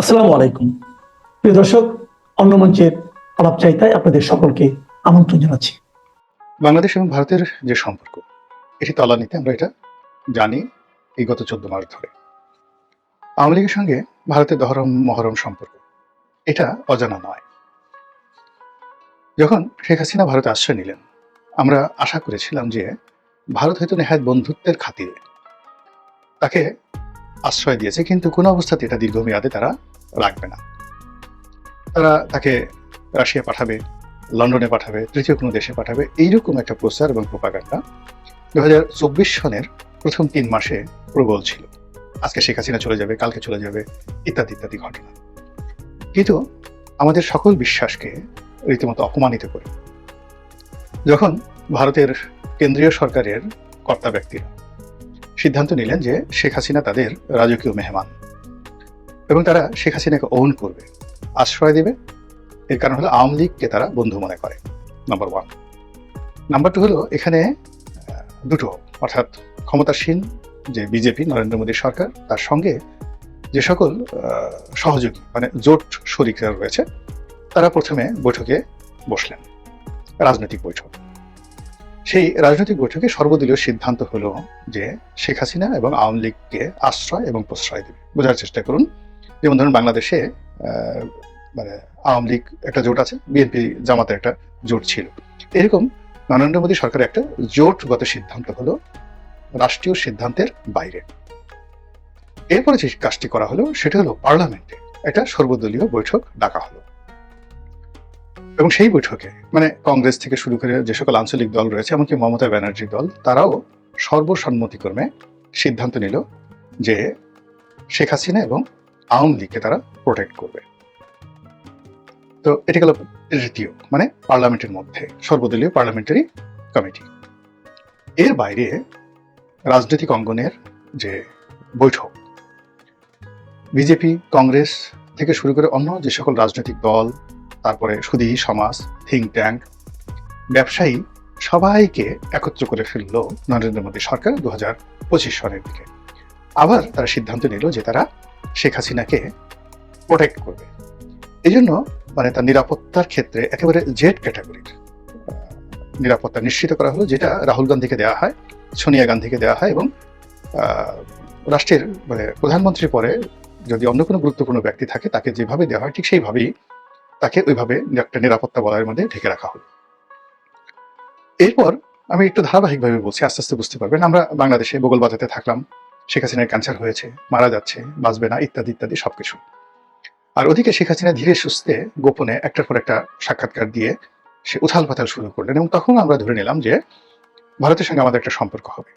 আসসালামু আলাইকুম। প্রিয় দর্শক, অন্য মঞ্চের আলাপ চাইতায় আপনাদের সকলকে আমন্ত্রণ জানাচ্ছি। বাংলাদেশ এবং ভারতের যে সম্পর্ক, এটি তলানিতে আমরা এটা জানি এই গত চোদ্দ মাস ধরে। আওয়ামী লীগের সঙ্গে ভারতের দহরম মহরম সম্পর্ক, এটা অজানা নয়। যখন শেখ হাসিনা ভারতে আশ্রয় নিলেন, আমরা আশা করেছিলাম যে ভারত হয়তো নেহায়ত বন্ধুত্বের খাতিরে তাকে আশ্রয় দিয়েছে, কিন্তু কোনো অবস্থাতে এটা দীর্ঘমেয়াদে তারা রাখবে না। তারা তাকে রাশিয়া পাঠাবে, লন্ডনে পাঠাবে, তৃতীয় কোনো দেশে পাঠাবে, এইরকম একটা প্রচার এবং প্রপাগান্ডা দু হাজার চব্বিশ সনের প্রথম তিন মাসে প্রবল ছিল। আজকে শেখ হাসিনা চলে যাবে, কালকে চলে যাবে, ইত্যাদি ইত্যাদি ঘটনা। কিন্তু আমাদের সকল বিশ্বাসকে রীতিমতো অপমানিত করে। যখন ভারতের কেন্দ্রীয় সরকারের কর্তা ব্যক্তিরা সিদ্ধান্ত নিলেন যে শেখ হাসিনা তাদের রাজকীয় মেহমান এবং তারা শেখ হাসিনাকে ওন করবে, আশ্রয় দেবে। এর কারণ হলো আওয়ামী লীগকে তারা বন্ধু মনে করে নাম্বার ওয়ান নাম্বার টু হলো এখানে দুটো, অর্থাৎ ক্ষমতাসীন যে বিজেপি নরেন্দ্র মোদীর সরকার, তার সঙ্গে যে সকল সহযোগী মানে জোট শরিকরা রয়েছে, তারা প্রথমে বৈঠকে বসলেন, রাজনৈতিক বৈঠক। সেই রাজনৈতিক বৈঠকে সর্বদলীয় সিদ্ধান্ত হলো যে শেখ হাসিনা এবং আওয়ামী লীগকে আশ্রয় এবং প্রশ্রয় দেবে। বোঝার চেষ্টা করুন যেমন ধরুন বাংলাদেশে মানে আওয়ামী লীগ একটা জোট আছে, বিএনপি জামাতের একটা জোট ছিল। এরকম নরেন্দ্র মোদী সরকারের একটা জোটগত সিদ্ধান্ত হলো রাষ্ট্রীয় সিদ্ধান্তের বাইরে। এরপরে যে কাজটি করা হলো, সেটা হলো পার্লামেন্টে একটা সর্বদলীয় বৈঠক ডাকা হলো। এবং সেই বৈঠকে মানে কংগ্রেস থেকে শুরু করে যে সকল আঞ্চলিক দল রয়েছে, এমনকি মমতা ব্যানার্জির দল, তারাও সর্বসম্মতিক্রমে সিদ্ধান্ত নিল যে শেখ হাসিনা এবং আওয়ামী তারা প্রোটেক্ট করবে। তো এটি গেল তৃতীয় মানে পার্লামেন্টের মধ্যে, সর্বদলীয় পার্লামেন্টারি কমিটি। এর বাইরে রাজনৈতিক অঙ্গনের যে বৈঠক, বিজেপি, কংগ্রেস থেকে শুরু করে অন্য যে সকল রাজনৈতিক দল, তারপরে সুদী সমাজ থিঙ্ক ট্যাঙ্ক ব্যবসায়ী, সবাইকে একত্র করে ফেলল নরেন্দ্র মোদী সরকার দু হাজার পঁচিশ সনের দিকে। আবার তারা সিদ্ধান্ত নিল যে তারা শেখ হাসিনাকে প্রোটেক্ট করবে। এই জন্য মানে তার নিরাপত্তার ক্ষেত্রে একেবারে জেড ক্যাটাগরির নিরাপত্তা নিশ্চিত করা হলো, যেটা রাহুল গান্ধীকে দেওয়া হয়, সোনিয়া গান্ধীকে দেওয়া হয় এবং রাষ্ট্রের মানে প্রধানমন্ত্রীর পরে যদি অন্য কোনো গুরুত্বপূর্ণ ব্যক্তি থাকে, তাকে যেভাবে দেওয়া হয় ঠিক সেইভাবেই তাকে ওইভাবে একটা নিরাপত্তা বলয়ের মধ্যে ঢেকে রাখা হলো। এরপর আমি একটু ধারাবাহিকভাবে বলছি, আস্তে আস্তে বুঝতে পারবেন। আমরা বাংলাদেশে বগল বাজাতে থাকলাম শেখ হাসিনার ক্যান্সার হয়েছে, মারা যাচ্ছে, বাঁচবে না, ইত্যাদি ইত্যাদি, সবকিছু। আর ওদিকে শেখ হাসিনা ধীরে সুস্থে গোপনে একটার পর একটা সাক্ষাৎকার দিয়ে সে উথাল পাথাল শুরু করলেন এবং তখন আমরা ধরে নিলাম যে ভারতের সঙ্গে আমাদের একটা সম্পর্ক হবে।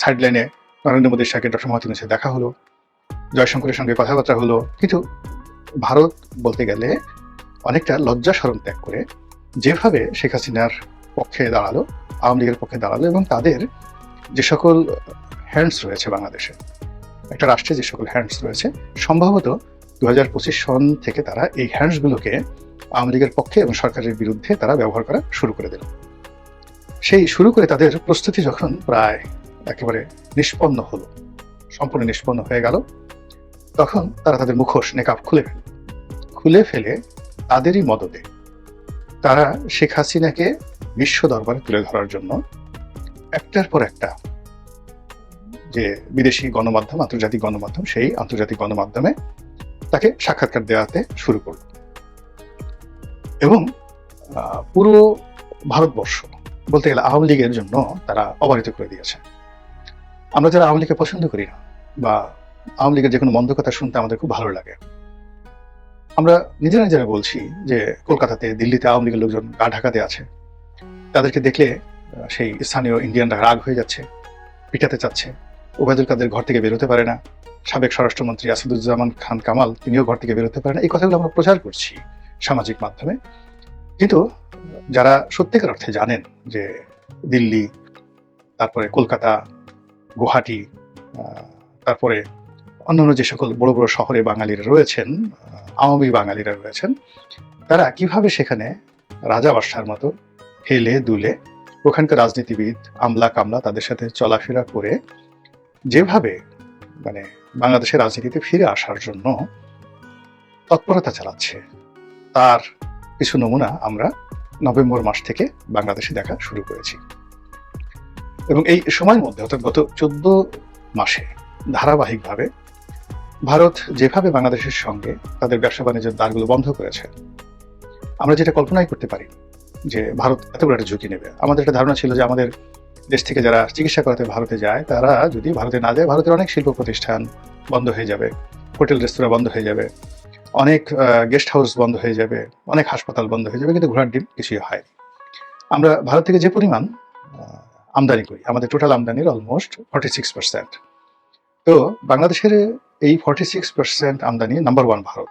সাইড লাইনে নরেন্দ্র মোদীর সঙ্গে ডক্টর মহাতিনের সাথে দেখা হলো, জয়শঙ্করের সঙ্গে কথাবার্তা হলো, কিন্তু ভারত বলতে গেলে অনেকটা লজ্জা সরম ত্যাগ করে যেভাবে শেখ হাসিনার পক্ষে দাঁড়াল, আওয়ামী লীগের পক্ষে দাঁড়াল এবং তাদের যে সকল হ্যান্ডস রয়েছে বাংলাদেশে। একটা রাষ্ট্রে যে সকল হ্যান্ডস রয়েছে, সম্ভবত দু হাজার পঁচিশ সন থেকে তারা এই হ্যান্ডসগুলোকে আওয়ামী লীগের পক্ষে এবং সরকারের বিরুদ্ধে তারা ব্যবহার করা শুরু করে দিল। সেই শুরু করে তাদের প্রস্তুতি যখন প্রায় একেবারে নিষ্পন্ন হলো, সম্পূর্ণ নিষ্পন্ন হয়ে গেল, তখন তারা তাদের মুখোশ নেকাব খুলে ফেলে। খুলে ফেলে তাদেরই মদতে তারা শেখ হাসিনাকে বিশ্ব দরবারে তুলে ধরার জন্য একটার পর একটা যে বিদেশি গণমাধ্যম, আন্তর্জাতিক গণমাধ্যম, সেই আন্তর্জাতিক গণমাধ্যমে তাকে সাক্ষাৎকার দেওয়াতে শুরু করল। এবং পুরো ভারতবর্ষ বলতে গেলে আওয়ামী লীগের জন্য তারা অবারিত করে দিয়েছে। আমরা যারা আওয়ামী লীগকে পছন্দ করি না বা আওয়ামী লীগের যে কোনো মন্দ কথা শুনতে আমাদের খুব ভালো লাগে, আমরা নিজেরা নিজেরা বলছি যে কলকাতাতে, দিল্লিতে আওয়ামী লীগের লোকজন গা ঢাকাতে আছে, তাদেরকে দেখলে সেই স্থানীয় ইন্ডিয়ানরা রাগ হয়ে যাচ্ছে, পিটাতে চাচ্ছে। ওবায়দুল কাদের ঘর থেকে বেরোতে পারে না। সাবেক স্বরাষ্ট্রমন্ত্রী আসাদুজ্জামান খান কামাল, তিনিও ঘর থেকে বেরোতে পারেন না। এই কথাগুলো আমরা প্রচার করছি সামাজিক মাধ্যমে। কিন্তু যারা সত্যিকার অর্থে জানেন যে দিল্লি, তারপরে কলকাতা, গুয়াহাটি তারপরে অন্যান্য যে সকল বড় বড় শহরে বাঙালিরা রয়েছেন আওয়ামী বাঙালিরা রয়েছেন, তারা কীভাবে সেখানে রাজা বাদশার মতো হেলে দুলে ওখানকার রাজনীতিবিদ আমলা কামলা তাদের সাথে চলাফেরা করে যেভাবে মানে বাংলাদেশের রাজনীতিতে ফিরে আসার জন্য তৎপরতা চালাচ্ছে, তার কিছু নমুনা আমরা নভেম্বর মাস থেকে বাংলাদেশে দেখা শুরু করেছি। এবং এই সময়ের মধ্যে, অর্থাৎ গত চোদ্দ মাসে ধারাবাহিকভাবে ভারত যেভাবে বাংলাদেশের সঙ্গে তাদের ব্যবসা বাণিজ্যের দ্বারগুলো বন্ধ করেছে, আমরা যেটা কল্পনাই করতে পারি যে ভারত এত বড় একটা ঝুঁকি নেবে। আমাদের একটা ধারণা ছিল যে আমাদের দেশ থেকে যারা চিকিৎসা করাতে ভারতে যায়, তারা যদি ভারতে না যায়, ভারতের অনেক শিল্প প্রতিষ্ঠান বন্ধ হয়ে যাবে, হোটেল, রেস্তোরাঁ বন্ধ হয়ে যাবে, অনেক গেস্ট হাউস বন্ধ হয়ে যাবে, অনেক হাসপাতাল বন্ধ হয়ে যাবে, কিন্তু ঘোড়ার ডিম কিছুই হয়নি আমরা ভারত থেকে যে পরিমাণ আমদানি করি, আমাদের টোটাল আমদানির অলমোস্ট ফর্টি সিক্স পার্সেন্ট তো বাংলাদেশের এই ফর্টি সিক্স পার্সেন্ট আমদানি নাম্বার ওয়ান ভারত।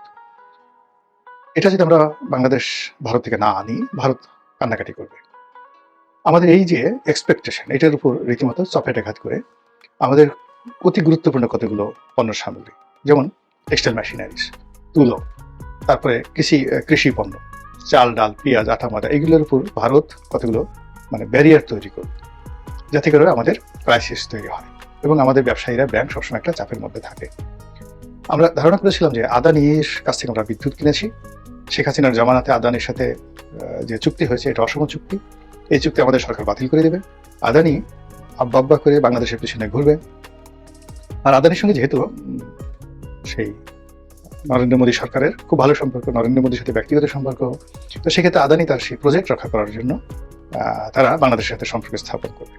এটা যদি আমরা বাংলাদেশ, ভারত থেকে না আনি, ভারত কান্নাকাটি করবে। আমাদের এই যে এক্সপেকটেশন এটার উপর রীতিমতো চপেটাঘাত করে আমাদের অতি গুরুত্বপূর্ণ কতগুলো পণ্য সামগ্রী, যেমন টেক্সটাইল মেশিনারিজ তুলো, তারপরে কৃষি কৃষি পণ্য, চাল, ডাল, পেঁয়াজ, আটা মাটা এগুলোর উপর ভারত কতগুলো মানে ব্যারিয়ার তৈরি করবে, যাতে করে আমাদের ক্রাইসিস তৈরি হয় এবং আমাদের ব্যবসায়ীরা ব্যাংক সবসময় একটা চাপের মধ্যে থাকে। আমরা ধারণা করেছিলাম যে আদানির কাছ থেকে আমরা বিদ্যুৎ কিনেছি, শেখ হাসিনার জামানাতে আদানির সাথে যে চুক্তি হয়েছে, এটা অসম চুক্তি এই চুক্তি আমাদের সরকার বাতিল করে দেবে। আদানি আব্বা আব্বা করে বাংলাদেশের পিছনে ঘুরবে। আর আদানির সঙ্গে যেহেতু সেই নরেন্দ্র মোদী সরকারের খুব ভালো সম্পর্ক, নরেন্দ্র মোদীর সাথে ব্যক্তিগত সম্পর্ক, তো সেক্ষেত্রে আদানি তার সেই প্রজেক্ট রক্ষা করার জন্য তারা বাংলাদেশের সাথে সম্পর্ক স্থাপন করবে।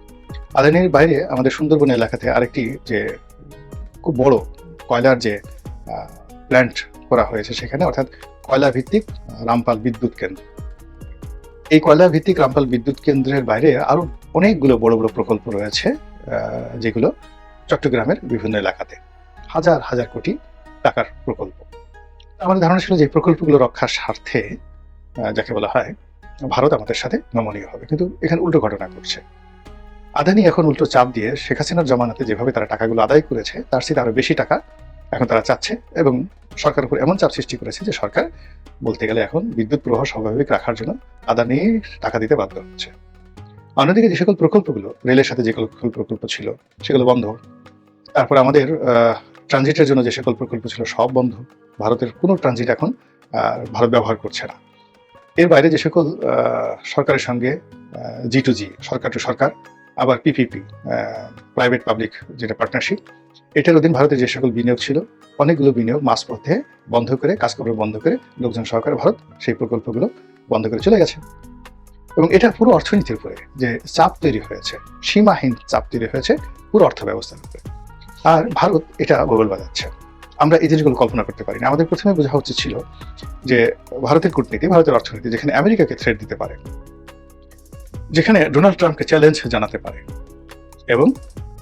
আদানির বাইরে আমাদের সুন্দরবন এলাকাতে আরেকটি যে খুব বড় কয়লার যে প্ল্যান্ট করা হয়েছে সেখানে, অর্থাৎ কয়লা ভিত্তিক রামপাল বিদ্যুৎ কেন্দ্র। এই কয়লা ভিত্তিক রামপাল বিদ্যুৎ কেন্দ্রের বাইরে আরও অনেকগুলো বড় বড় প্রকল্প রয়েছে যেগুলো চট্টগ্রামের বিভিন্ন এলাকাতে। হাজার হাজার কোটি টাকার প্রকল্প। আমাদের ধারণা ছিল যে প্রকল্পগুলো রক্ষার স্বার্থে যাকে বলা হয়, ভারত আমাদের সাথে নমনীয় হবে। কিন্তু এখানে উল্টো ঘটনা ঘটছে। আদানি এখন উল্টো চাপ দিয়ে শেখ হাসিনার জমানাতে যেভাবে তারা টাকাগুলো আদায় করেছে, তার চেয়ে আরও বেশি টাকা এখন তারা চাচ্ছে এবং সরকার উপর এমন চাপ সৃষ্টি করেছে যে সরকার বলতে গেলে এখন বিদ্যুৎ প্রবাহ স্বাভাবিক রাখার জন্য আদানি টাকা দিতে বাধ্য হচ্ছে। অন্যদিকে যে সকল প্রকল্পগুলো, রেলের সাথে যে সকল প্রকল্প ছিল, সেগুলো বন্ধ। তারপর আমাদের ট্রানজিটের জন্য যে সকল প্রকল্প ছিল সব বন্ধ। ভারতের কোনো ট্রানজিট এখন ভারত ব্যবহার করছে না। এর বাইরে যে সকল সরকারের সঙ্গে জি টু জি সরকার টু সরকার আবার পিপিপি প্রাইভেট পাবলিক যেটা পার্টনারশিপ এটার অধীন ভারতের যে সকল বিনিয়োগ ছিল, অনেকগুলো বিনিয়োগ মাস পথে বন্ধ করে কাজকর্ম বন্ধ করে লোকজন সহকারে ভারত সেই প্রকল্পগুলো বন্ধ করে চলে গেছে। এবং এটা পুরো অর্থনীতির উপরে যে চাপ তৈরি হয়েছে, সীমাহীন চাপ তৈরি হয়েছে, পুরো অর্থ ব্যবস্থার উপরে। আর ভারত এটা গোগল বাজাচ্ছে। আমরা এই জিনিসগুলো কল্পনা করতে পারি না আমাদের প্রথমে বোঝা উচিত ছিল যে ভারতের কূটনীতি, ভারতের অর্থনীতি, যেখানে আমেরিকাকে থ্রেট দিতে পারে যেখানে ডোনাল্ড ট্রাম্পকে চ্যালেঞ্জ জানাতে পারে এবং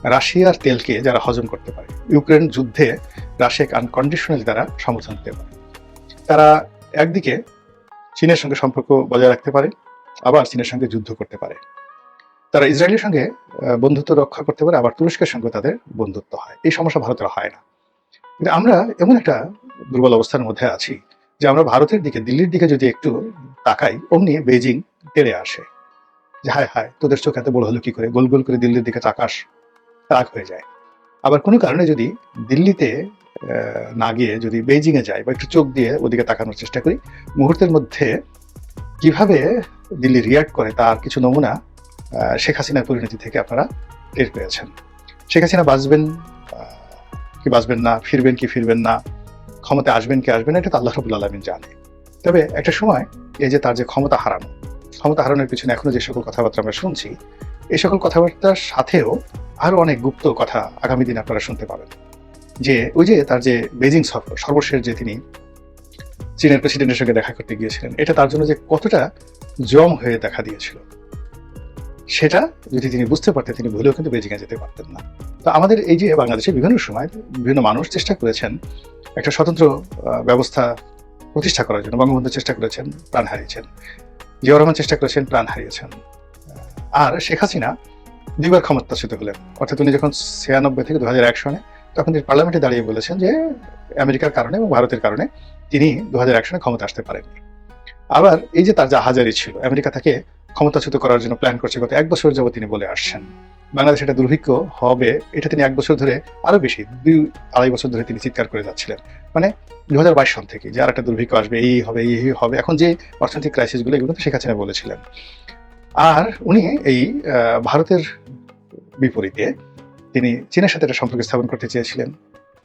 রাশিয়ার তেলকে যারা হজম করতে পারে, ইউক্রেন যুদ্ধে রাশিয়াকে আনকন্ডিশনালি তারা সমর্থন দিতে পারে। তারা একদিকে চীনের সঙ্গে সম্পর্ক বজায় রাখতে পারে, আবার চীনের সঙ্গে যুদ্ধ করতে পারে। তারা ইসরায়েলের সঙ্গে বন্ধুত্ব রক্ষা করতে পারে, আবার তুরস্কের সঙ্গে তাদের বন্ধুত্ব হয়। এই সমস্যা ভারতের হয় না। কিন্তু আমরা এমন একটা দুর্বল অবস্থার মধ্যে আছি যে আমরা ভারতের দিকে, দিল্লির দিকে যদি একটু তাকাই, অমনি বেজিং তেড়ে আসে। যে হায় হায়, তোদের চোখ এত বড় হলো কি করে? গোল গোল করে দিল্লির দিকে তাকাস রাগ হয়ে যায়। আবার কোনো কারণে যদি দিল্লিতে না গিয়ে যদি বেইজিং এ যাই বা একটু চোখ দিয়ে ওদিকে তাকানোর চেষ্টা করি, মুহূর্তের মধ্যে কীভাবে দিল্লি রিয়াক্ট করে তার কিছু নমুনা শেখ হাসিনার পরিণতি থেকে আপনারা টের পেয়েছেন। শেখ হাসিনা বাঁচবেন কি বাঁচবেন না, ফিরবেন কি ফিরবেন না ক্ষমতা আসবেন কি আসবেন এটা তো আল্লাহ রবুল আলমিন জানে। তবে একটা সময় এই যে তার যে ক্ষমতা হারানো ক্ষমতা হারানোর পিছনে এখনও যে সকল কথাবার্তা আমরা শুনছি এই সকল কথাবার্তার সাথেও আরও অনেক গুপ্ত কথা আগামী দিনে আপনারা শুনতে পাবেন। যে ওই যে তার যে বেজিং সফর, সর্বশেষ যে তিনি চীনের প্রেসিডেন্টের সঙ্গে দেখা করতে গিয়েছিলেন, এটা তার জন্য যে কতটা জম হয়ে দেখা দিয়েছিল, সেটা যদি তিনি বুঝতে পারতেন, তিনি ভুলেও কিন্তু বেজিংয়ে যেতে পারতেন না। তো আমাদের এই যে বাংলাদেশে বিভিন্ন সময় বিভিন্ন মানুষ চেষ্টা করেছেন একটা স্বতন্ত্র ব্যবস্থা প্রতিষ্ঠা করার জন্য, বঙ্গবন্ধু চেষ্টা করেছেন, প্রাণ হারিয়েছেন। জিয়াউর রহমান চেষ্টা করেছেন, প্রাণ হারিয়েছেন। আর শেখ হাসিনা দুইবার ক্ষমতাচ্যুত হলেন। অর্থাৎ উনি যখন ছিয়ানব্বই থেকে দু হাজার এক সনে তখন তিনি পার্লামেন্টে দাঁড়িয়ে বলেছেন যে, আমেরিকার কারণে এবং ভারতের কারণে তিনি দু হাজার এক সনে ক্ষমতা আসতে পারেননি। আবার এই যে তার জাহাজারি ছিল, আমেরিকা তাকে ক্ষমতাচ্যুত করার জন্য প্ল্যান করছে গত এক বছর যাবত তিনি বলে আসছেন। বাংলাদেশে একটা দুর্ভিক্ষ হবে, এটা তিনি এক বছর ধরে আরও বেশি, দুই আড়াই বছর ধরে তিনি চিৎকার করে যাচ্ছিলেন। মানে দু হাজার বাইশ সন থেকে যে আর একটা দুর্ভিক্ষ আসবে, এই হবে এই হবে, এখন যে অর্থনৈতিক ক্রাইসিসগুলো এগুলো শেখ হাসিনা বলেছিলেন। আর উনি এই ভারতের বিপরীতে তিনি চীনের সাথে একটা সম্পর্ক স্থাপন করতে চেয়েছিলেন।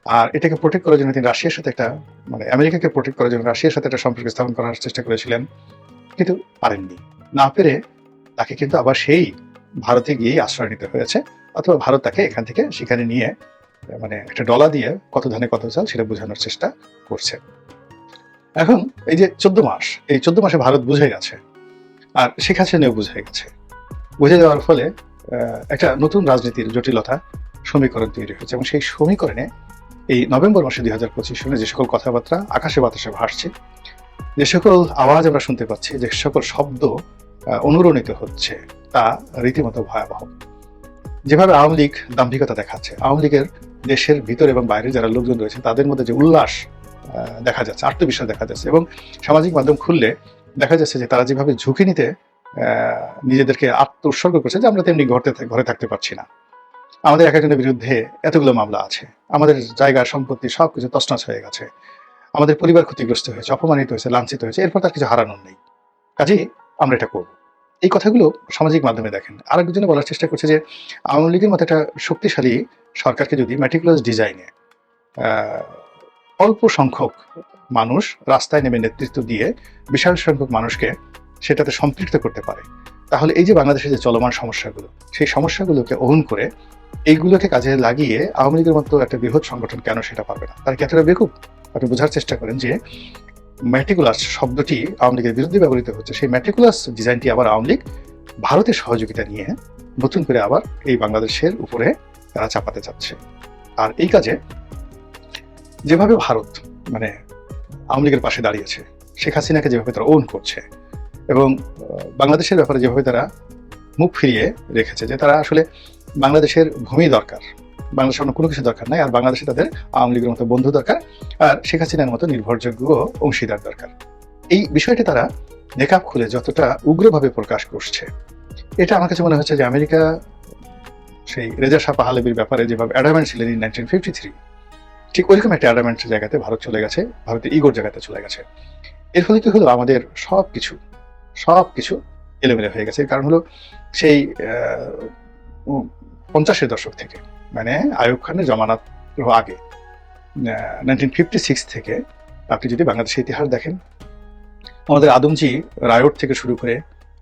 আর এটাকে প্রোটেক্ট করার জন্য তিনি রাশিয়ার সাথে একটা মানে আমেরিকাকে প্রোটেক্ট করার জন্য রাশিয়ার সাথে একটা সম্পর্ক স্থাপন করার চেষ্টা করেছিলেন, কিন্তু পারেননি। না পেরে তাকে কিন্তু আবার সেই ভারতে গিয়েই আশ্রয় নিতে হয়েছে, অথবা ভারত তাকে এখান থেকে সেখানে নিয়ে মানে একটা ডলা দিয়ে কত ধানে কত চাল সেটা বোঝানোর চেষ্টা করছে। এখন এই যে চোদ্দ মাস, এই চোদ্দ মাসে ভারত বুঝে গেছে, আর শেখ হাসিনাও বুঝে গেছে। বুঝে যাওয়ার ফলে একটা নতুন রাজনীতির জটিলতা সমীকরণ তৈরি হয়েছে এবং সেই সমীকরণে এই নভেম্বর মাসে দুই হাজার পঁচিশ সনে যে সকল কথাবার্তা আকাশে বাতাসে ভাসছে যে সকল আওয়াজ আমরা শুনতে পাচ্ছি, যে সকল শব্দ অনুরণিত হচ্ছে, তা রীতিমতো ভয়াবহ। যেভাবে আওয়ামী লীগ দাম্ভিকতা দেখাচ্ছে, আওয়ামী লীগের দেশের ভিতর এবং বাইরে যারা লোকজন রয়েছে তাদের মধ্যে যে উল্লাস দেখা যাচ্ছে, আত্মবিশ্বাস দেখা যাচ্ছে এবং সামাজিক মাধ্যম খুললে দেখা যাচ্ছে যে তারা যেভাবে ঝুঁকি নিতে নিজেদেরকে আত্ম উৎসর্গ করছে, যে আমরা তেমনি ঘরতে ঘরে থাকতে পারছি না। আমাদের এক একজনের বিরুদ্ধে এতগুলো মামলা আছে। আমাদের জায়গা, সম্পত্তি সবকিছু তছনছ হয়ে গেছে। আমাদের পরিবার ক্ষতিগ্রস্ত হয়েছে, অপমানিত হয়েছে, লাঞ্ছিত হয়েছে, এরপর তার কিছু হারানোর নেই। কাজেই আমরা এটা করব। এই কথাগুলো সামাজিক মাধ্যমে দেখেন। আরেকজনে বলার চেষ্টা করছে যে, আওয়ামী লীগের মতো একটা শক্তিশালী সরকারকে যদি ম্যাটিকুলাস ডিজাইনে অল্প সংখ্যক মানুষ রাস্তায় নেমে নেতৃত্ব দিয়ে বিশাল সংখ্যক মানুষকে সেটাতে সম্পৃক্ত করতে পারে, তাহলে এই যে বাংলাদেশের যে চলমান সমস্যাগুলো, সেই সমস্যাগুলোকে ওহন করে এইগুলোকে কাজে লাগিয়ে আওয়ামী লীগের মতো একটা বৃহৎ সংগঠন কেন সেটা পারবে না? তার কি এতটা বেকুব? আপনি বোঝার চেষ্টা করেন যে ম্যাটিকুলাস শব্দটি আওয়ামী লীগের বিরুদ্ধে ব্যবহৃত হচ্ছে। সেই ম্যাটিকুলাস ডিজাইনটি আবার আওয়ামী লীগ ভারতের সহযোগিতা নিয়ে নতুন করে আবার এই বাংলাদেশের উপরে তারা চাপাতে চাচ্ছে। আর এই কাজে যেভাবে ভারত মানে আওয়ামী লীগের পাশে দাঁড়িয়েছে, শেখ হাসিনাকে যেভাবে তারা ওন করছে এবং বাংলাদেশের ব্যাপারে যেভাবে তারা মুখ ফিরিয়ে রেখেছে যে তারা আসলে বাংলাদেশের ভূমি দরকার। বাংলাদেশের অন্য কোনো কিছু দরকার নাই, আর বাংলাদেশে তাদের আওয়ামী লীগের মতো বন্ধু দরকার, আর শেখ হাসিনার মতো নির্ভরযোগ্য অংশীদার দরকার। এই বিষয়টি তারা নেকাব খুলে যতটা উগ্রভাবে প্রকাশ করছে, এটা আমার কাছে মনে হচ্ছে যে আমেরিকা, সেই রেজা শাহ পাহালেবির ব্যাপারে যেভাবে অ্যাডামেন্ট ছিলেন ইন নাইনটিন ফিফটি থ্রি ঠিক ওইরকম একটা অ্যাডামেন্ট জায়গাতে ভারত চলে গেছে ভারতের ইগোর জায়গাতে চলে গেছে। এর ফলে কি হলো? আমাদের সব কিছু সব কিছু এলোমেলো হয়ে গেছে। কারণ হলো সেই পঞ্চাশের দশক থেকে। মানে আয়ুব খানের জমানাত আগে। নাইনটিন ফিফটি সিক্স থেকে আপনি যদি বাংলাদেশের ইতিহাস দেখেন, আমাদের আদমজি রায়ট থেকে শুরু করে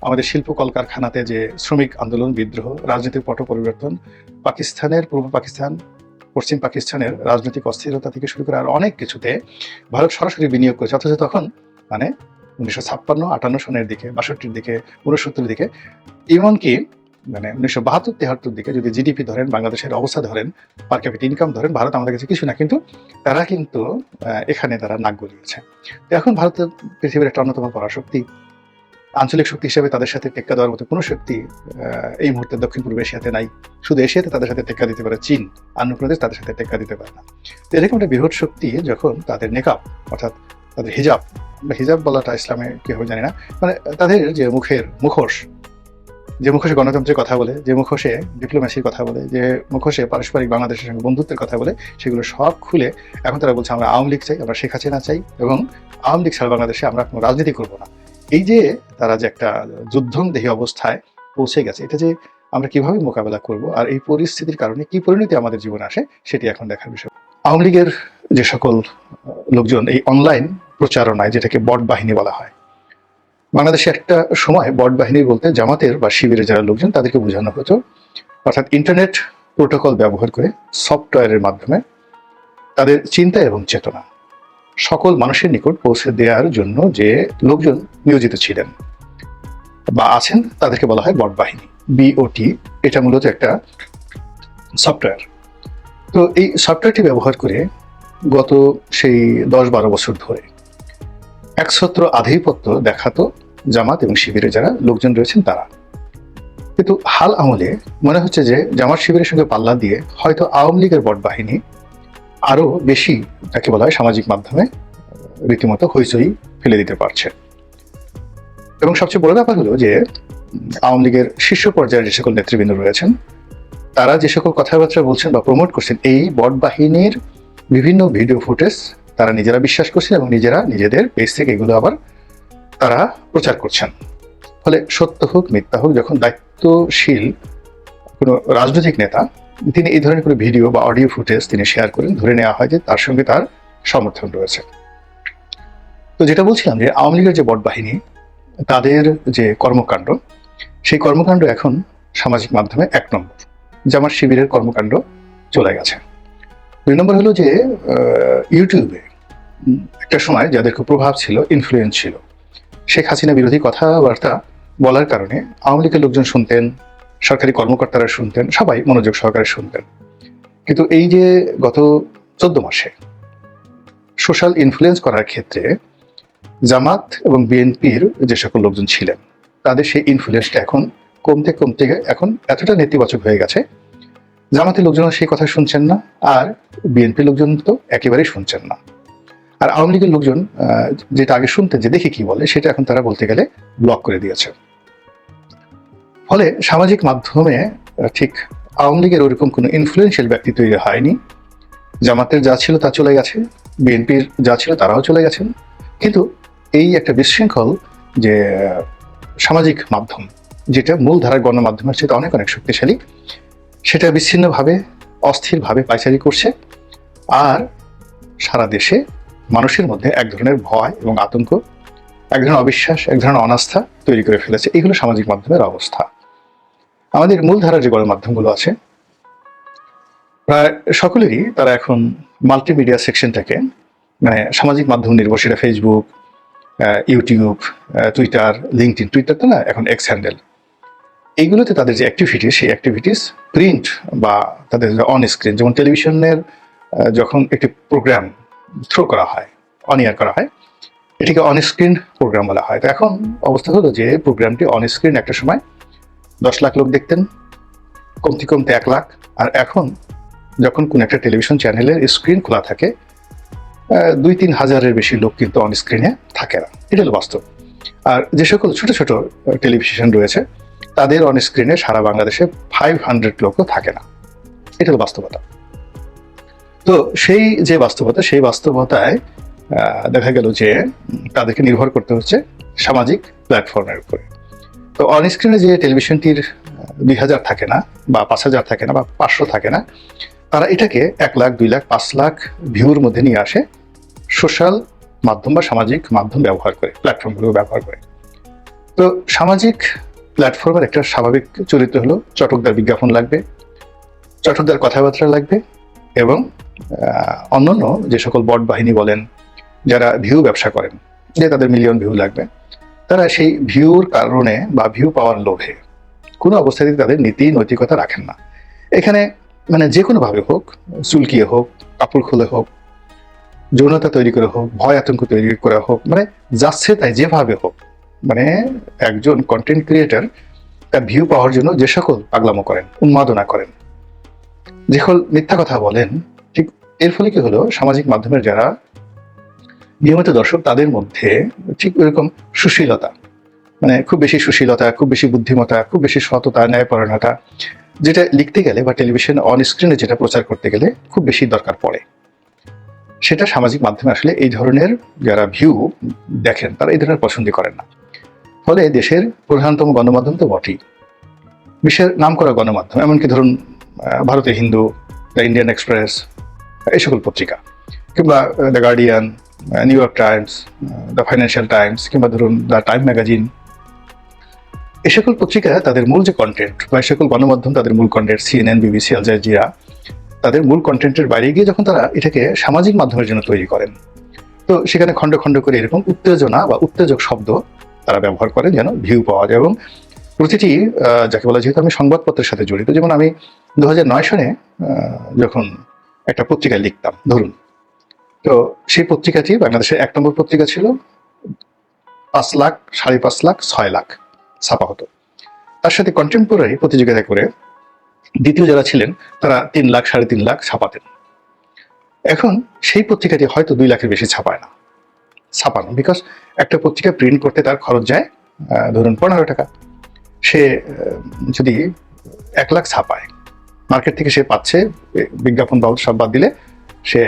আমাদের শিল্প কলকারখানাতে যে শ্রমিক আন্দোলন, বিদ্রোহ, রাজনৈতিক পট পরিবর্তন, পাকিস্তানের, পূর্ব পাকিস্তান, পশ্চিম পাকিস্তানের রাজনৈতিক অস্থিরতা থেকে শুরু করে আর অনেক কিছুতে ভারত সরাসরি বিনিয়োগ করেছে। অথচ তখন মানে উনিশশো ছাপ্পান্ন, আটান্ন সনের দিকে, বাষট্টির দিকে উনসত্তরের দিকে, এমনকি মানে উনিশশো বাহাত্তর তেহাত্তর দিকে যদি জিডিপি ধরেন, বাংলাদেশের অবস্থা ধরেন পার ক্যাপিট ইনকাম ধরেন, ভারত আমাদের কাছে কিছু না, কিন্তু তারা কিন্তু এখানে তারা নাক গলিয়েছে। এখন ভারত পৃথিবীর একটা অন্যতম পরাশক্তি, আঞ্চলিক শক্তি হিসেবে তাদের সাথে টেক্কা দেওয়ার মতো কোনো শক্তি এই মুহূর্তে দক্ষিণ পূর্ব এশিয়াতে নাই। শুধু এশিয়াতে তাদের সাথে টেক্কা দিতে পারে চীন আন্ধ্রপ্রদেশ তাদের সাথে টেক্কা দিতে পারে না। এরকম একটা বৃহৎ শক্তি যখন তাদের নেকাব অর্থাৎ তাদের হিজাব হিজাব বলাটা ইসলামে কি হবে জানি না মানে তাদের যে মুখের মুখোশ যে মুখোশে গণতন্ত্রের কথা বলে, যে মুখোশে ডিপ্লোমেসির কথা বলে, যে মুখোশে পারস্পরিক বাংলাদেশের সঙ্গে বন্ধুত্বের কথা বলে, সেগুলো সব খুলে এখন তারা বলছে আমরা আওয়ামী লীগ চাই, আমরা শেখ হাসিনা চাই এবং আওয়ামী লীগ ছাড়া বাংলাদেশে আমরা কোনো রাজনীতি করব না। এই যে তারা যে একটা যুদ্ধংদেহী অবস্থায় পৌঁছে গেছে, এটা যে আমরা কীভাবে মোকাবেলা করব আর এই পরিস্থিতির কারণে কি পরিণতি আমাদের জীবনে আসে, সেটি এখন দেখার বিষয়। আওয়ামী লীগের যে সকল লোকজন এই অনলাইন প্রচারণায়, যেটাকে বট বাহিনী বলা হয় বাংলাদেশে একটা সময় বট বাহিনী বলতে জামাতের বা শিবিরের যারা লোকজন তাদেরকে বোঝানো হতো। অর্থাৎ ইন্টারনেট প্রোটোকল ব্যবহার করে সফটওয়্যারের মাধ্যমে তাদের চিন্তা এবং চেতনা সকল মানুষের নিকট পৌঁছে দেওয়ার জন্য যে লোকজন নিয়োজিত ছিলেন বা আছেন, তাদেরকে বলা হয় বট বাহিনী বিওটি এটা মূলত একটা সফটওয়্যার তো এই সফটওয়্যারটি ব্যবহার করে গত সেই দশ বারো বছর ধরে একছত্র আধিপত্য দেখাতো জামাত এবং শিবিরে যারা লোকজন রয়েছেন তারা। কিন্তু হাল আমলে মনে হচ্ছে যে জামাত শিবিরের সঙ্গে পাল্লা দিয়ে হয়তো আওয়ামী লীগের বট বাহিনী আরও বেশি যাকে বলা হয় সামাজিক মাধ্যমে রীতিমতো হইচই ফেলে দিতে পারছে। এবং সবচেয়ে বড় ব্যাপার হলো যে আওয়ামী লীগের শীর্ষ পর্যায়ের যে সকল নেতৃবৃন্দ রয়েছেন, তারা যে সকল কথাবার্তা বলছেন বা প্রমোট করছেন, এই বট বাহিনীর বিভিন্ন ভিডিও ফুটেজ তারা নিজেরা বিশ্বাস করছেন এবং নিজেরা নিজেদের পেজ থেকে এগুলো আবার তারা প্রচার করছেন। ফলে সত্য হোক, মিথ্যা হোক, যখন দায়িত্বশীল কোনো রাজনৈতিক নেতা, তিনি এই ধরনের কোনো ভিডিও বা অডিও ফুটেজ তিনি শেয়ার করেন, ধরে নেওয়া হয় যে তার সঙ্গে তার সমর্থন রয়েছে। তো যেটা বলছিলাম যে আওয়ামী লীগের যে বট বাহিনী, তাদের যে কর্মকাণ্ড, সেই কর্মকাণ্ড এখন সামাজিক মাধ্যমে এক নম্বর, জামাত শিবিরের কর্মকাণ্ড চলে গেছে। দুই নম্বর হলো যে ইউটিউবে একটা সময় যাদের খুব প্রভাব ছিল ইনফ্লুয়েন্স ছিল। শেখ হাসিনা বিরোধী কথাবার্তা বলার কারণে আওয়ামী লীগের লোকজন শুনতেন, সরকারি কর্মকর্তারা শুনতেন, সবাই মনোযোগ সহকারে শুনতেন। কিন্তু এই যে গত চোদ্দ মাসে সোশ্যাল ইনফ্লুয়েন্স করার ক্ষেত্রে জামাত এবং বিএনপির যে সকল লোকজন ছিলেন, তাদের সেই ইনফ্লুয়েন্সটা এখন কমতে কমতে এখন এতটা নেতিবাচক হয়ে গেছে। জামাতের লোকজন সেই কথা শুনছেন না, আর বিএনপি লোকজন তো একেবারেই শুনছেন না। আর আওয়ামী লীগের লোকজন যেটা আগে শুনতেন, যে দেখি কি বলে, সেটা এখন তারা বলতে গেলে ব্লক করে দিয়েছে। ফলে সামাজিক মাধ্যমে ঠিক আওয়ামী লীগের ওরকম কোনো ইনফ্লুয়েন্সিয়াল ব্যক্তি তৈরি হয়নি। জামাতের যা ছিল তা চলে গেছে, বিএনপির যা ছিল তারাও চলে গেছেন কিন্তু এই একটা বিশৃঙ্খল যে সামাজিক মাধ্যম, যেটা মূল ধারার গণমাধ্যমের সেটা অনেক অনেক শক্তিশালী, সেটা বিচ্ছিন্নভাবে, অস্থিরভাবে পাইচারি করছে। আর সারা দেশে মানুষের মধ্যে এক ধরনের ভয় এবং আতঙ্ক, এক ধরনের অবিশ্বাস, এক ধরনের অনাস্থা তৈরি করে ফেলেছে। এইগুলো সামাজিক মাধ্যমের অবস্থা। আমাদের মূলধারার যে গণমাধ্যমগুলো আছে, প্রায় সকলেরই তারা এখন মাল্টিমিডিয়া সেকশনটাকে মানে সামাজিক মাধ্যম নির্ভরশীল Facebook YouTube Twitter LinkedIn Twitter তো না, এখন এক্স হ্যান্ডেল এইগুলোতে তাদের যে অ্যাক্টিভিটিস সেই অ্যাক্টিভিটিস প্রিন্ট বা তাদের অন স্ক্রিন যেমন টেলিভিশনের যখন একটি প্রোগ্রাম থ্রো করা হয় অন ইয়ার করা হয়। এটিকে অন স্ক্রিন প্রোগ্রাম বলা হয়। তো এখন অবস্থা হলো যে প্রোগ্রামটি অন স্ক্রিন একটা সময় দশ লাখ লোক দেখতেন, কমতি কমতে এক লাখ। আর এখন যখন কোন একটা টেলিভিশন চ্যানেলের স্ক্রিন খোলা থাকে দুই তিন হাজারের বেশি লোক কিন্তু অন স্ক্রিনে থাকে না। এটা হলো বাস্তব। আর যে সকল ছোট ছোট টেলিভিশন রয়েছে, তাদের অন স্ক্রিনে সারা বাংলাদেশে ফাইভ হান্ড্রেড লোকও থাকে না। এটা হলো বাস্তবতা। তো সেই যে বাস্তবতা, সেই বাস্তবতায় দেখা গেল যে তাদেরকে নির্ভর করতে হচ্ছে সামাজিক প্ল্যাটফর্মের উপরে। তো অন স্ক্রিনে যে টেলিভিশনটির দুই হাজার থাকে না বা পাঁচ হাজার থাকে না বা পাঁচশো থাকে না, তারা এটাকে এক লাখ, দুই লাখ, পাঁচ লাখ ভিউর মধ্যে নিয়ে আসে সোশ্যাল মাধ্যম বা সামাজিক মাধ্যম ব্যবহার করে প্ল্যাটফর্মগুলো ব্যবহার করে। তো সামাজিক প্ল্যাটফর্মের একটা স্বাভাবিক চরিত্র হলো চটকদার বিজ্ঞাপন লাগবে, চটকদার কথাবার্তা লাগবে এবং অন্যান্য যে সকল বট বাহিনী বলেন, যারা ভিউ ব্যবসা করেন, যে তাদের মিলিয়ন ভিউ লাগবে, তারা সেই ভিউর কারণে বা ভিউ পাওয়ার লোভে কোনো অবস্থাতেই তাদের নীতি, নৈতিকতা রাখেন না। এখানে মানে যে কোনোভাবে হোক, চুলকিয়ে হোক, কাপড় খুলে হোক, যৌনতা তৈরি করে হোক, ভয় আতঙ্ক তৈরি করে হোক মানে যাচ্ছে তাই যেভাবে হোক মানে একজন কন্টেন্ট ক্রিয়েটার তার ভিউ পাওয়ার জন্য যে সকল পাগলামো করেন, উন্মাদনা করেন, যে মিথ্যা কথা বলেন এর ফলে কি হলো? সামাজিক মাধ্যমের যারা নিয়মিত দর্শক তাদের মধ্যে ঠিক এরকম সুশীলতা মানে খুব বেশি সুশীলতা খুব বেশি বুদ্ধিমত্তা খুব বেশি সততা ন্যায়পরায়ণতা যেটা লিখতে গেলে বা টেলিভিশন অন স্ক্রিনে যেটা প্রচার করতে গেলে খুব বেশি দরকার পড়ে। সেটা সামাজিক মাধ্যমে আসলে এই ধরনের যারা ভিউ দেখেন তারা এই ধরনের পছন্দ করেন না। ফলে দেশের প্রধানতম গণমাধ্যম তো বটেই। বিশ্বের নাম করা গণমাধ্যম এমনকি ধরুন আহ, ভারতীয় হিন্দু দ্য ইন্ডিয়ান এক্সপ্রেস এই সকল পত্রিকা। কিংবা the Guardian New York Times the Financial Times কিংবা ধরুন দ্য টাইম ম্যাগাজিন এই সকল পত্রিকা তাদের মূল যে কন্টেন্ট বা এই সকল গণমাধ্যম তাদের মূল content CNN BBC Al Jazeera তাদের মূল কন্টেন্টের বাইরে গিয়ে যখন তারা এটাকে সামাজিক মাধ্যমের জন্য তৈরি করেন, তো সেখানে খণ্ড খণ্ড করে এরকম উত্তেজনা বা উত্তেজক শব্দ তারা ব্যবহার করেন, যেন ভিউ পাওয়া যায়। এবং প্রতিটি যাকে বলা যেহেতু আমি সংবাদপত্রের সাথে জড়িত, যেমন আমি দু হাজার নয় সনে যখন একটা পত্রিকায় লিখতাম, ধরুন। তো সেই পত্রিকাটি বাংলাদেশের এক নম্বর পত্রিকা ছিল, পাঁচ লাখ, সাড়ে পাঁচ লাখ, ছয় লাখ ছাপা হতো। তার সাথে কন্টেম্পোরারি প্রতিযোগিতা করে দ্বিতীয় যারা ছিলেন, তারা তিন লাখ, সাড়ে তিন লাখ ছাপাতেন। এখন সেই পত্রিকাটি হয়তো দুই লাখের বেশি ছাপায় না। ছাপানো বিকজ একটা পত্রিকা প্রিন্ট করতে তার খরচ যায় ধরুন পনেরো টাকা। সে যদি এক লাখ ছাপায় মার্কেট থেকে সে পাচ্ছে বিজ্ঞাপন বাবদ সব বাদ দিলে সে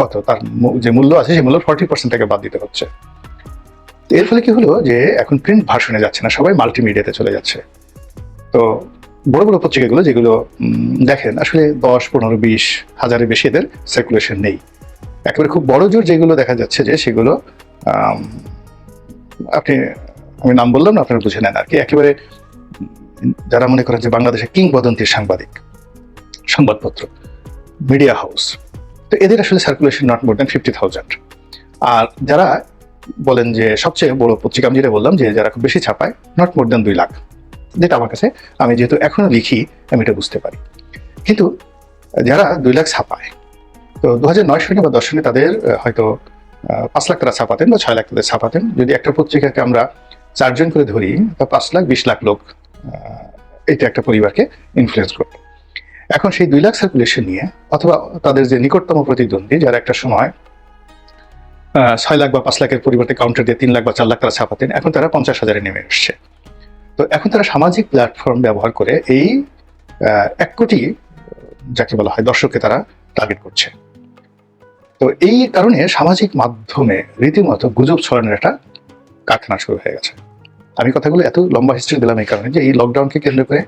কত, তার যে মূল্য আছে সেই মূল্য ফর্টি পার্সেন্ট তাকে বাদ দিতে হচ্ছে। এর ফলে কি হলো যে এখন প্রিন্ট ভার্সনে যাচ্ছে না, সবাই মাল্টিমিডিয়াতে চলে যাচ্ছে। তো বড় বড় পত্রিকাগুলো যেগুলো দেখেন, আসলে দশ, পনেরো, বিশ, হাজারের বেশি এদের সার্কুলেশন নেই। একেবারে খুব বড় জোর যেগুলো দেখা যাচ্ছে যে সেগুলো আপনি, আমি নাম বললাম না, আপনারা বুঝে নেন আর কি। একেবারে যারা মনে করেন যে বাংলাদেশে কিংবদন্তির সাংবাদিক, সংবাদপত্র মিডিয়া হাউস তো এদের আসলে circulation not more than fifty thousand আর যারা বলেন যে সবচেয়ে বড় পত্রিকা, আমি যেটা বললাম যে যারা খুব বেশি ছাপায় নট মোর দেন দুই লাখ। যেটা আমার কাছে, আমি যেহেতু এখনও লিখি, আমি এটা বুঝতে পারি। কিন্তু যারা দুই লাখ ছাপায়, তো দু হাজার নয় সালে বা দশ সালে তাদের হয়তো পাঁচ লাখ তারা ছাপাতেন বা ছয় লাখ তাদের ছাপাতেন। যদি একটা পত্রিকাকে আমরা চারজন করে ধরি, তা পাঁচ লাখ, বিশ লাখ লোক এটা একটা পরিবারকে ইনফ্লুয়েন্স করতো এখন সেই দুই লাখ সার্কুলেশন নিয়ে অথবা তাদের যে নিকটতম প্রতিদ্বন্দ্বী, যারা একটা সময় ছয় লাখ বা পাঁচ লাখের পরিবর্তে কাউন্টার দিয়ে তিন লাখ বা চার লাখ তারা ছাপাতেন, এখন তারা পঞ্চাশ হাজারে নেমে এসছে। তো এখন তারা সামাজিক প্ল্যাটফর্ম ব্যবহার করে এই এক কোটি, যাকে বলা হয়, দর্শককে তারা টার্গেট করছে। তো এই কারণে সামাজিক মাধ্যমে রীতিমতো গুজব ছড়ানোর একটা কারখানা শুরু হয়ে গেছে। আমি কথাগুলো এত লম্বা হিস্ট্রি দিলাম এই কারণে যে এই লকডাউনকে কেন্দ্র করে,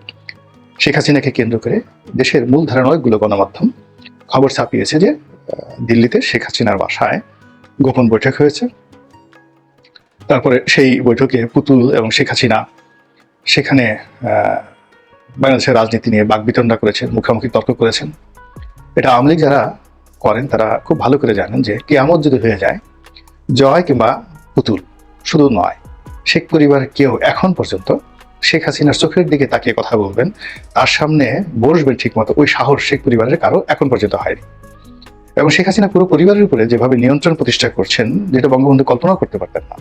শেখ হাসিনাকে কেন্দ্র করে দেশের মূল ধারণা অনেকগুলো গণমাধ্যম খবর ছাপিয়েছে যে দিল্লিতে শেখ হাসিনার বাসায় গোপন বৈঠক হয়েছে। তারপরে সেই বৈঠকে পুতুল এবং শেখ হাসিনা সেখানে বাংলাদেশের রাজনীতি নিয়ে বাক বাকবিতণ্ডা করেছেন, মুখোমুখি তর্ক করেছেন। এটা আওয়ামী যারা করেন, তারা খুব ভালো করে জানেন যে কেয়ামত যদি হয়ে যায়, জয় কিংবা পুতুল শুধু নয়। শেখ পরিবারের কেউ এখন পর্যন্ত শেখ হাসিনার চোখের দিকে তাকিয়ে কথা বলবেন, তার সামনে বসবেন ঠিক মতো ওই সাহস শেখ পরিবারের কারও এখন পর্যন্ত হয়নি। এবং শেখ হাসিনা পুরো পরিবারের উপরে যেভাবে নিয়ন্ত্রণ প্রতিষ্ঠা করছেন যেটা বঙ্গবন্ধু কল্পনা করতে পারতেন না।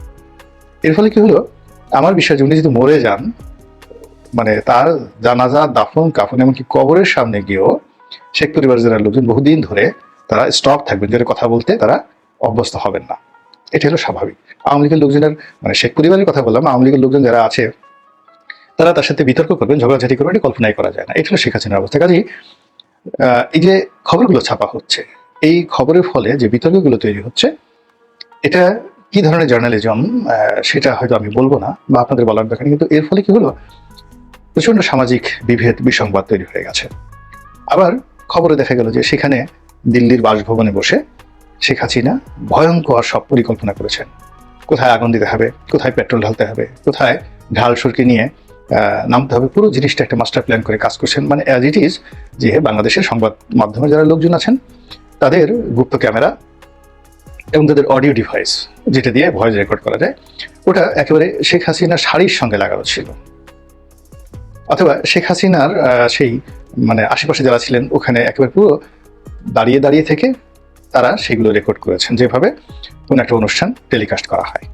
এর ফলে কি হলো? আমার বিশ্বাস উনি যদি মরে যান মানে তার জানাজা, দাফন, কাফন, এমনকি কবরের সামনে গিয়েও শেখ পরিবারের যারা লোকজন বহুদিন ধরে তারা স্টপ থাকবেন, যারা কথা বলতে তারা অভ্যস্ত হবেন না। এটা হলো স্বাভাবিক। আওয়ামী লীগের লোকজনের মানে শেখ পরিবারের কথা বললাম আওয়ামী লীগের লোকজন যারা আছে, তারা তার সাথে বিতর্ক করবেন, ঝগড়াঝাটি করবেন, এটা কল্পনাই করা যায় না। এটা হলো শেখ হাসিনার অবস্থা। কাজেই এই যে খবরগুলো ছাপা হচ্ছে, এই খবরের ফলে যে বিতর্কগুলো তৈরি হচ্ছে, এটা কি ধরনের জার্নালিজম সেটা হয়তো আমি বলব না বা আপনাদের বলার দরকার কিন্তু এর ফলে কি হলো? প্রচণ্ড সামাজিক বিভেদ, বিসংবাদ তৈরি হয়ে গেছে। আবার খবরে দেখা গেল যে সেখানে দিল্লির বাসভবনে বসে শেখ হাসিনা ভয়ঙ্কর সব পরিকল্পনা করেছেন। কোথায় আগুন দিতে হবে, কোথায় পেট্রোল ঢালতে হবে, কোথায় ঢাল সুরকি নিয়ে নামতে হবে, পুরো জিনিসটা একটা মাস্টার প্ল্যান করে কাজ করছেন। মানে অ্যাজ ইট ইজ যে বাংলাদেশের সংবাদ মাধ্যমে যারা লোকজন আছেন, তাদের গুপ্ত ক্যামেরা এবং তাদের অডিও ডিভাইস যেটা দিয়ে ভয়েস রেকর্ড করা যায়, ওটা একেবারে শেখ হাসিনার শাড়ির সঙ্গে লাগানো ছিল। অথবা শেখ হাসিনার সেই মানে আশেপাশে যারা ছিলেন, ওখানে একেবারে পুরো দাঁড়িয়ে দাঁড়িয়ে থেকে তারা সেগুলো রেকর্ড করেছেন, যেভাবে কোনো একটা অনুষ্ঠান টেলিকাস্ট করা হয়।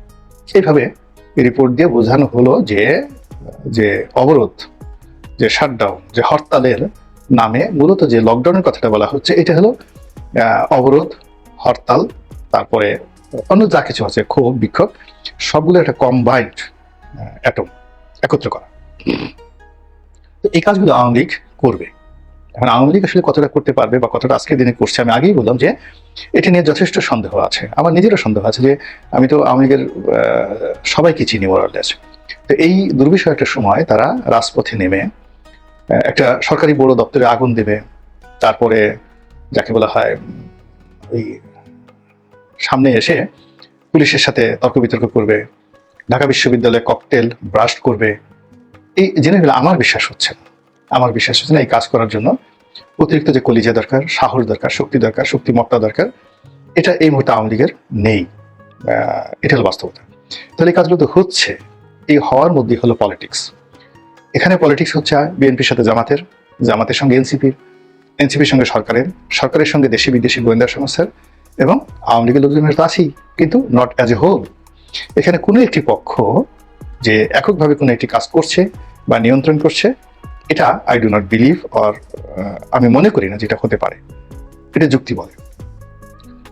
এইভাবে রিপোর্ট দিয়ে বোঝানো হলো যে যে অবরোধ, যে শাটডাউন যে হরতালের নামে মূলত যে লকডাউনের কথাটা বলা হচ্ছে, এটা হলো অবরোধ, হরতাল, তারপরে অন্য যা কিছু আছে, ক্ষোভ, বিক্ষোভ, সবগুলো একটা কম্বাইন্ড অ্যাটম একত্র করা। তো এই কাজগুলো আওয়ামী লীগ করবে। এখন আওয়ামী লীগ আসলে কতটা করতে পারবে বা কতটা আজকের দিনে করছে, আমি আগেই বললাম যে এটা নিয়ে যথেষ্ট সন্দেহ আছে। আমার নিজেরও সন্দেহ আছে যে আমি তো আওয়ামী লীগের সবাইকে চিনি মোরালেস তো এই দুর্বিষয় একটা সময় তারা রাজপথে নেমে একটা সরকারি বড় দপ্তরে আগুন দেবে, তারপরে যাকে বলা হয় ওই সামনে এসে পুলিশের সাথে তর্ক বিতর্ক করবে, ঢাকা বিশ্ববিদ্যালয়ে ককটেল ব্রাস্ট করবে। এই জিনিসগুলো আমার বিশ্বাস হচ্ছে না। আমার বিশ্বাস হচ্ছে না, এই কাজ করার জন্য। অতিরিক্ত যে কলিজা দরকার, সাহস দরকার, শক্তি দরকার, শক্তিমত্তা দরকার, এটা এই মুহূর্তে আওয়ামী লীগের নেই। এটা হলো বাস্তবতা। তাহলে এই কাজগুলো তো হচ্ছে, এই হওয়ার মধ্যেই হলো পলিটিক্স এখানে পলিটিক্স হচ্ছে বিএনপির সাথে জামাতের জামাতের সঙ্গে এনসিপির এনসিপির সঙ্গে সরকারের সরকারের সঙ্গে দেশি বিদেশি গোয়েন্দা সংস্থার এবং আওয়ামী লীগের লোকজনের তো আছেই, কিন্তু নট অ্যাজ এ হোল এখানে কোনো একটি পক্ষ যে এককভাবে কোনো একটি কাজ করছে বা নিয়ন্ত্রণ করছে এটা I do not believe or আমি মনে করি না যেটা হতে পারে। এটা যুক্তি বলে।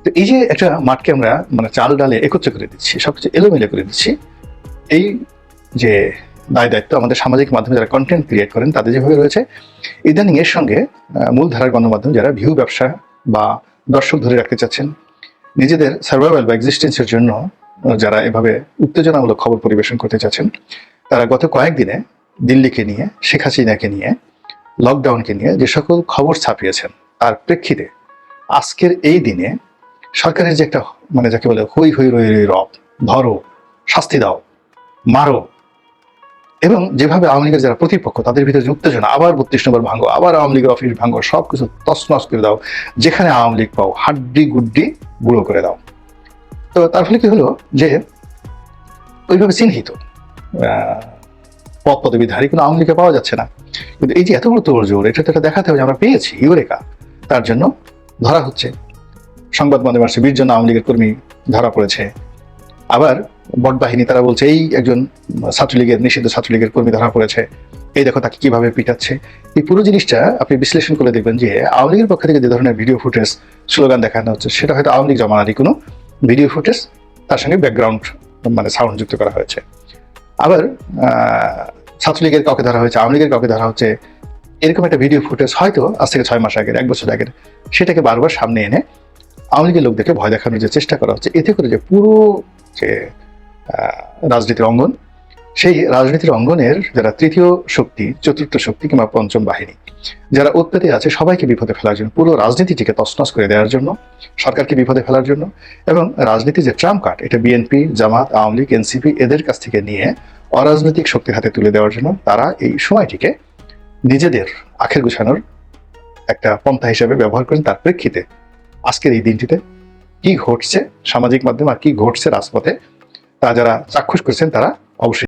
তো এই যে একটা মাঠকে আমরা মানে চাল ডালে একত্র করে দিচ্ছি, সবকিছু এলোমেলো করে দিচ্ছি, এই যে দায় দায়িত্ব আমাদের সামাজিক মাধ্যমে যারা কন্টেন্ট ক্রিয়েট করেন, তাদের যেভাবে রয়েছে, ইদানিং এর সঙ্গে মূলধারার গণমাধ্যম যারা ভিউ ব্যবসা বা দর্শক ধরে রাখতে চাচ্ছেন, নিজেদের সার্ভাইভাল বা এক্সিস্টেন্সের জন্য, যারা এভাবে উত্তেজনামূলক খবর পরিবেশন করতে চাচ্ছেন, তারা গত কয়েকদিনে দিল্লিকে নিয়ে, শেখ হাসিনাকে নিয়ে লকডাউনকে নিয়ে যে সকল খবর ছাপিয়েছেন, তার প্রেক্ষিতে আজকের এই দিনে সরকারের যে একটা মানে যাকে বলে হই হই রই রই রব, ধরো, শাস্তি দাও, মারো, এবং যেভাবে আওয়ামী লীগের যারা প্রতিপক্ষ, তাদের ভিতরে যে উত্তেজনা, আবার বত্রিশ নম্বর ভাঙ্গো, আবার আওয়ামী লীগের অফিস ভাঙ্গো সব কিছু তছনছ করে দাও, যেখানে আওয়ামী লীগ পাও, হাড্ডি গুড্ডি গুঁড়ো করে দাও। তো তার ফলে কি হলো? যে ওইভাবে চিহ্নিত পদ পদবিধারী কোনো আওয়ামী লীগে পাওয়া যাচ্ছে না। কিন্তু এই যে এত বড় তোড়জোড় এটা তো দেখাতে হবে যে আমরা পেয়েছি ইউরেকা। তার জন্য ধরা হচ্ছে। সংবাদ মাধ্যমে আসছে বিশ জন আওয়ামী লীগের কর্মী ধরা পড়েছে। আবার বট বাহিনী, তারা বলছে, এই একজন ছাত্রলীগের, নিষিদ্ধ ছাত্রলীগের কর্মী ধরা পড়েছে। এই দেখো তাকে কীভাবে পিটাচ্ছে। এই পুরো জিনিসটা আপনি বিশ্লেষণ করে দেখবেন যে আওয়ামী লীগের পক্ষ থেকে যে ধরনের ভিডিও ফুটেজ, স্লোগান দেখানো হচ্ছে, সেটা হয়তো আওয়ামী লীগ জমানারই কোনো ভিডিও ফুটেজ তার সঙ্গে ব্যাকগ্রাউন্ড মানে সাউন্ড যুক্ত করা হয়েছে। আবার ছাত্রলীগের কাউকে ধরা হয়েছে, আওয়ামী লীগের কাউকে ধরা হচ্ছে, এরকম একটা ভিডিও ফুটেজ হয়তো আজ থেকে ছয় মাস আগের, এক বছর আগের, সেটাকে বারবার সামনে এনে আওয়ামী লীগের লোকদেরকে ভয় দেখানোর যে চেষ্টা করা হচ্ছে, এতে করে যে পুরো যে রাজনীতির অঙ্গন, সেই রাজনীতির অঙ্গনের যারা তৃতীয় শক্তি, চতুর্থ শক্তি কিংবা পঞ্চম বাহিনী যারা উৎপেতে আছে, সবাইকে বিপদে ফেলার জন্য, পুরো রাজনীতিটিকে তছনছ করে দেওয়ার জন্য, সরকারকে বিপদে ফেলার জন্য, এবং রাজনীতি যে ট্রাম্প কার্ড, এটা বিএনপি, জামাত, আওয়ামী লীগ, এনসিপি, এদের কাছ থেকে নিয়ে অরাজনৈতিক শক্তির হাতে তুলে দেওয়ার জন্য তারা এই সময়টিকে নিজেদের আখের গুছানোর একটা পন্থা হিসেবে ব্যবহার করেন। তার প্রেক্ষিতে আজকের এই দিনটিতে কি ঘটছে সামাজিক মাধ্যমে আর কি ঘটছে রাজপথে, তা যারা চাক্ষুষ করছেন তারা অবশ্যই